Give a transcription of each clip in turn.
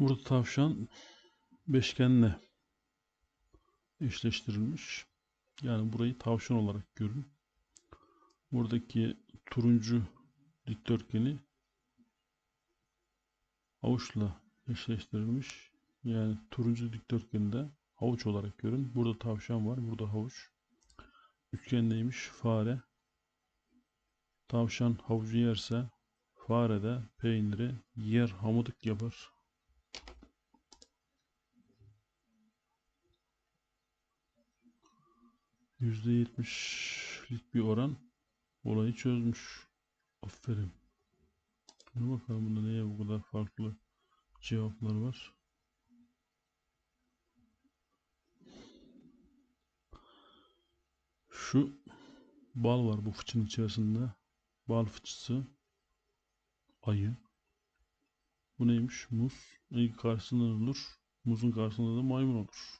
Burada tavşan beşgenle eşleştirilmiş. Yani burayı tavşan olarak görün. Buradaki turuncu dikdörtgeni havuçla eşleştirilmiş. Yani turuncu dikdörtgende havuç olarak görün. Burada tavşan var, burada havuç. Üçgen neymiş? Fare. Tavşan havucu yerse fare de peyniri yer hamuduk yapar. %70'lik bir oran olayı çözmüş. Aferin. Dur bakalım bunda neye bu kadar farklı cevaplar var. Şu bal var bu fıçının içerisinde. Bal fıçısı. Ayı. Bu neymiş? Muz. Ayı karşısında olur? Muzun karşısında da maymun olur.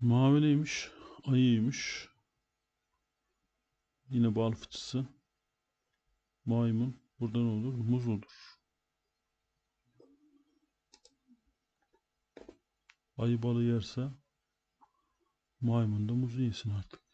Mavi neymiş? Ayıymış. Yine bal fıçısı. Maymun. Burada ne olur? Muz olur. Ayı balı yerse maymun da muzu yesin artık.